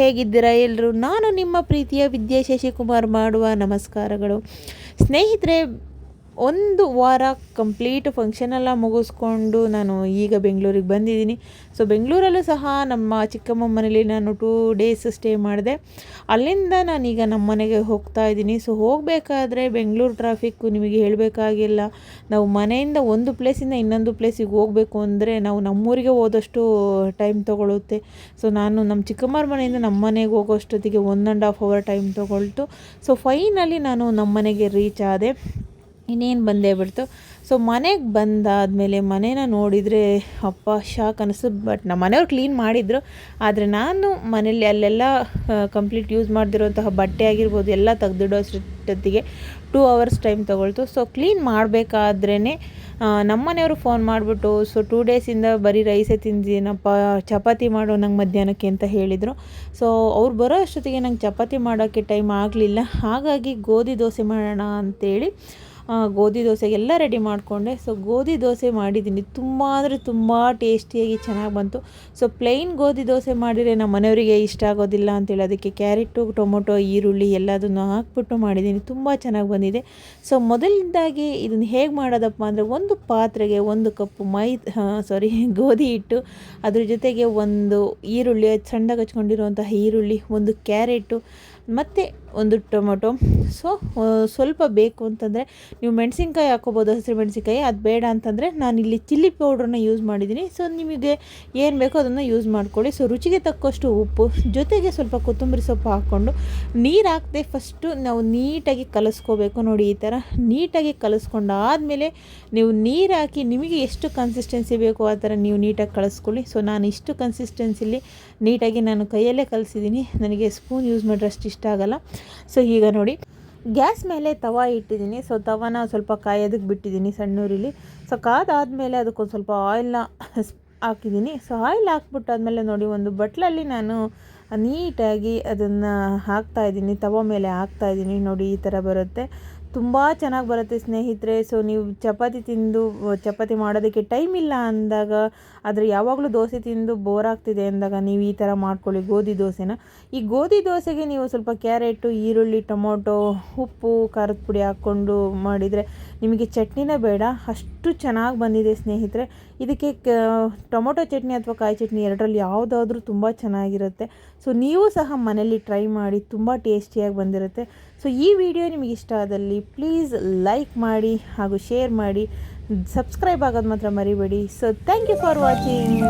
ಹೇಗಿದ್ದೀರಾ ಎಲ್ಲರೂ ನಾನು ನಿಮ್ಮ ಪ್ರೀತಿಯ ವಿದ್ಯಾ ಶಶಿಕುಮಾರ್ ಮಾಡುವ ನಮಸ್ಕಾರಗಳು. ಸ್ನೇಹಿತರೆ ಒಂದು ವಾರ ಕಂಪ್ಲೀಟ್ ಫಂಕ್ಷನೆಲ್ಲ ಮುಗಿಸ್ಕೊಂಡು ನಾನು ಈಗ ಬೆಂಗಳೂರಿಗೆ ಬಂದಿದ್ದೀನಿ. ಸೊ ಬೆಂಗಳೂರಲ್ಲೂ ಸಹ ನಮ್ಮ ಚಿಕ್ಕಮ್ಮ ಮನೇಲಿ ನಾನು ಟೂ ಡೇಸ್ ಸ್ಟೇ ಮಾಡಿದೆ. ಅಲ್ಲಿಂದ ನಾನೀಗ ನಮ್ಮ ಮನೆಗೆ ಹೋಗ್ತಾ ಇದ್ದೀನಿ. ಸೊ ಹೋಗಬೇಕಾದ್ರೆ ಬೆಂಗಳೂರು ಟ್ರಾಫಿಕ್ಕು ನಿಮಗೆ ಹೇಳಬೇಕಾಗಿಲ್ಲ. ನಾವು ಮನೆಯಿಂದ ಒಂದು ಪ್ಲೇಸಿಂದ ಇನ್ನೊಂದು ಪ್ಲೇಸಿಗೆ ಹೋಗಬೇಕು ಅಂದರೆ ನಾವು ನಮ್ಮೂರಿಗೆ ಹೋದಷ್ಟು ಟೈಮ್ ತೊಗೊಳುತ್ತೆ. ಸೊ ನಾನು ನಮ್ಮ ಚಿಕ್ಕಮ್ಮರ ಮನೆಯಿಂದ ನಮ್ಮ ಮನೆಗೆ ಹೋಗೋಷ್ಟೊತ್ತಿಗೆ one and half hour time ತೊಗೊಳ್ತು. So finally ನಾನು ನಮ್ಮ ಮನೆಗೆ ರೀಚ್ ಆದೆ. ಇನ್ನೇನು ಬಂದೇ ಬಿಡ್ತು. ಸೊ ಮನೆಗೆ ಬಂದಾದಮೇಲೆ ಮನೇನ ನೋಡಿದರೆ, ಅಪ್ಪ ಶಾಕ್ ಅನಿಸ್ತು ಬಟ್ ನಮ್ಮ ಮನೆಯವ್ರು ಕ್ಲೀನ್ ಮಾಡಿದರು. ಆದರೆ ನಾನು ಮನೇಲಿ ಅಲ್ಲೆಲ್ಲ ಕಂಪ್ಲೀಟ್ ಯೂಸ್ ಮಾಡ್ದಿರೋಂತಹ ಬಟ್ಟೆ ಆಗಿರ್ಬೋದು, ಎಲ್ಲ ತೆಗೆದಿಡೋ ಅಷ್ಟೊತ್ತಿಗೆ ಟೂ ಅವರ್ಸ್ ಟೈಮ್ ತೊಗೊಳ್ತು. ಸೊ ಕ್ಲೀನ್ ಮಾಡಬೇಕಾದ್ರೇ ನಮ್ಮ ಮನೆಯವರು ಫೋನ್ ಮಾಡಿಬಿಟ್ಟು ಸೊ ಟೂ ಡೇಸಿಂದ ಬರೀ ರೈಸೇ ತಿಂದಿನಪ್ಪ ಚಪಾತಿ ಮಾಡು ನಂಗೆ ಮಧ್ಯಾಹ್ನಕ್ಕೆ ಅಂತ ಹೇಳಿದರು. ಸೊ ಅವ್ರು ಬರೋ ಅಷ್ಟೊತ್ತಿಗೆ ನಂಗೆ ಚಪಾತಿ ಮಾಡೋಕ್ಕೆ ಟೈಮ್ ಆಗಲಿಲ್ಲ. ಹಾಗಾಗಿ ಗೋಧಿ ದೋಸೆ ಮಾಡೋಣ ಅಂತೇಳಿ ಗೋಧಿ ದೋಸೆಗೆಲ್ಲ ರೆಡಿ ಮಾಡಿಕೊಂಡೆ. ಸೊ ಗೋಧಿ ದೋಸೆ ಮಾಡಿದ್ದೀನಿ. ತುಂಬ ಅಂದರೆ ತುಂಬ ಟೇಸ್ಟಿಯಾಗಿ ಚೆನ್ನಾಗಿ ಬಂತು. ಸೊ ಪ್ಲೈನ್ ಗೋಧಿ ದೋಸೆ ಮಾಡಿದರೆ ನಮ್ಮ ಮನೆಯವರಿಗೆ ಇಷ್ಟ ಆಗೋದಿಲ್ಲ ಅಂತೇಳಿ ಅದಕ್ಕೆ ಕ್ಯಾರೆಟು ಟೊಮೊಟೊ, ಈರುಳ್ಳಿ ಎಲ್ಲದನ್ನು ಹಾಕ್ಬಿಟ್ಟು ಮಾಡಿದ್ದೀನಿ. ತುಂಬ ಚೆನ್ನಾಗಿ ಬಂದಿದೆ. ಸೊ ಮೊದಲನೇದಾಗಿ ಇದನ್ನು ಹೇಗೆ ಮಾಡೋದಪ್ಪ ಅಂದರೆ ಒಂದು ಪಾತ್ರೆಗೆ ಒಂದು ಕಪ್ಪು ಮೈ ಸಾರಿ ಗೋಧಿ ಹಿಟ್ಟು, ಅದ್ರ ಜೊತೆಗೆ ಒಂದು ಈರುಳ್ಳಿ, ಸಣ್ಣಗೆ ಹಚ್ಕೊಂಡಿರುವಂತಹ ಈರುಳ್ಳಿ, ಒಂದು ಕ್ಯಾರೆಟು ಮತ್ತು ಒಂದು ಟೊಮೊಟೊ. ಸೊ ಸ್ವಲ್ಪ ಬೇಕು ಅಂತಂದರೆ ನೀವು ಮೆಣಸಿನ್ಕಾಯಿ ಹಾಕೋಬೋದು, ಹಸಿರು ಮೆಣಸಿನ್ಕಾಯಿ. ಅದು ಬೇಡ ಅಂತಂದರೆ ನಾನಿಲ್ಲಿ ಚಿಲ್ಲಿ ಪೌಡ್ರನ್ನ ಯೂಸ್ ಮಾಡಿದ್ದೀನಿ. ಸೊ ನಿಮಗೆ ಏನು ಬೇಕೋ ಅದನ್ನು ಯೂಸ್ ಮಾಡ್ಕೊಳ್ಳಿ. ಸೊ ರುಚಿಗೆ ತಕ್ಕಷ್ಟು ಉಪ್ಪು, ಜೊತೆಗೆ ಸ್ವಲ್ಪ ಕೊತ್ತಂಬರಿ ಸೊಪ್ಪು ಹಾಕ್ಕೊಂಡು ನೀರು ಹಾಕದೆ ಫಸ್ಟು ನಾವು ನೀಟಾಗಿ ಕಲಿಸ್ಕೋಬೇಕು. ನೋಡಿ, ಈ ಥರ ನೀಟಾಗಿ ಕಲಿಸ್ಕೊಂಡಾದಮೇಲೆ ನೀವು ನೀರು ಹಾಕಿ ನಿಮಗೆ ಎಷ್ಟು ಕನ್ಸಿಸ್ಟೆನ್ಸಿ ಬೇಕೋ ಆ ಥರ ನೀವು ನೀಟಾಗಿ ಕಳಿಸ್ಕೊಳ್ಳಿ ಸೊ ನಾನು ಇಷ್ಟು ಕನ್ಸಿಸ್ಟೆನ್ಸಿಲಿ ನೀಟಾಗಿ ನಾನು ಕೈಯಲ್ಲೇ ಕಲಿಸಿದ್ದೀನಿ. ನನಗೆ ಸ್ಪೂನ್ ಯೂಸ್ ಮಾಡಿದ್ರೆ ಇಷ್ಟ ಆಗಲ್ಲ. ಸೊ ಈಗ ನೋಡಿ, ಗ್ಯಾಸ್ ಮೇಲೆ ತವ ಇಟ್ಟಿದ್ದೀನಿ. ಸೊ ತವನ ಸ್ವಲ್ಪ ಕಾಯೋದಕ್ಕೆ ಬಿಟ್ಟಿದ್ದೀನಿ ಸಣ್ಣೂರಿಲಿ. ಸೊ ಕಾದಾದಮೇಲೆ ಅದಕ್ಕೊಂದು ಸ್ವಲ್ಪ ಆಯಿಲ್ನ ಹಾಕಿದ್ದೀನಿ. ಸೊ ಆಯಿಲ್ ಹಾಕ್ಬಿಟ್ಟಾದ್ಮೇಲೆ ನೋಡಿ, ಒಂದು ಬಟ್ಲಲ್ಲಿ ನಾನು ನೀಟಾಗಿ ಅದನ್ನು ಹಾಕ್ತಾಯಿದ್ದೀನಿ ತವ ಮೇಲೆ ಹಾಕ್ತಾಯಿದ್ದೀನಿ ನೋಡಿ, ಈ ಥರ ಬರುತ್ತೆ. ತುಂಬ ಚೆನ್ನಾಗಿ ಬರುತ್ತೆ ಸ್ನೇಹಿತರೆ. ಸೊ ನೀವು ಚಪಾತಿ ತಿಂದು ಚಪಾತಿ ಮಾಡೋದಕ್ಕೆ ಟೈಮ್ ಇಲ್ಲ ಅಂದಾಗ, ಆದರೆ ಯಾವಾಗಲೂ ದೋಸೆ ತಿಂದು ಬೋರ್ ಆಗ್ತಿದೆ ಅಂದಾಗ ನೀವು ಈ ಥರ ಮಾಡ್ಕೊಳ್ಳಿ. ಗೋಧಿ ದೋಸೆನ. ಈ ಗೋಧಿ ದೋಸೆಗೆ ನೀವು ಸ್ವಲ್ಪ ಕ್ಯಾರೆಟು, ಈರುಳ್ಳಿ, ಟೊಮೊಟೊ, ಉಪ್ಪು, ಖಾರದ ಪುಡಿ ಹಾಕ್ಕೊಂಡು ಮಾಡಿದರೆ ನಿಮಗೆ ಚಟ್ನಿನೇ ಬೇಡ. ಅಷ್ಟು ಚೆನ್ನಾಗಿ ಬಂದಿದೆ ಸ್ನೇಹಿತರೆ. ಇದಕ್ಕೆ ಟೊಮೊಟೊ ಚಟ್ನಿ ಅಥವಾ ಕಾಯಿ ಚಟ್ನಿ ಎರಡರಲ್ಲಿ ಯಾವುದಾದ್ರೂ ತುಂಬ ಚೆನ್ನಾಗಿರುತ್ತೆ. ಸೊ ನೀವು ಸಹ ಮನೆಯಲ್ಲಿ ಟ್ರೈ ಮಾಡಿ ತುಂಬ ಟೇಸ್ಟಿಯಾಗಿ ಬಂದಿರುತ್ತೆ. ಸೊ ಈ ವಿಡಿಯೋ ನಿಮಗೆ ಇಷ್ಟ ಆದಲ್ಲಿ ಪ್ಲೀಸ್ ಲೈಕ್ ಮಾಡಿ ಹಾಗೂ ಶೇರ್ ಮಾಡಿ. ಸಬ್ಸ್ಕ್ರೈಬ್ ಆಗೋದು ಮಾತ್ರ ಮರಿಬೇಡಿ. So thank you for watching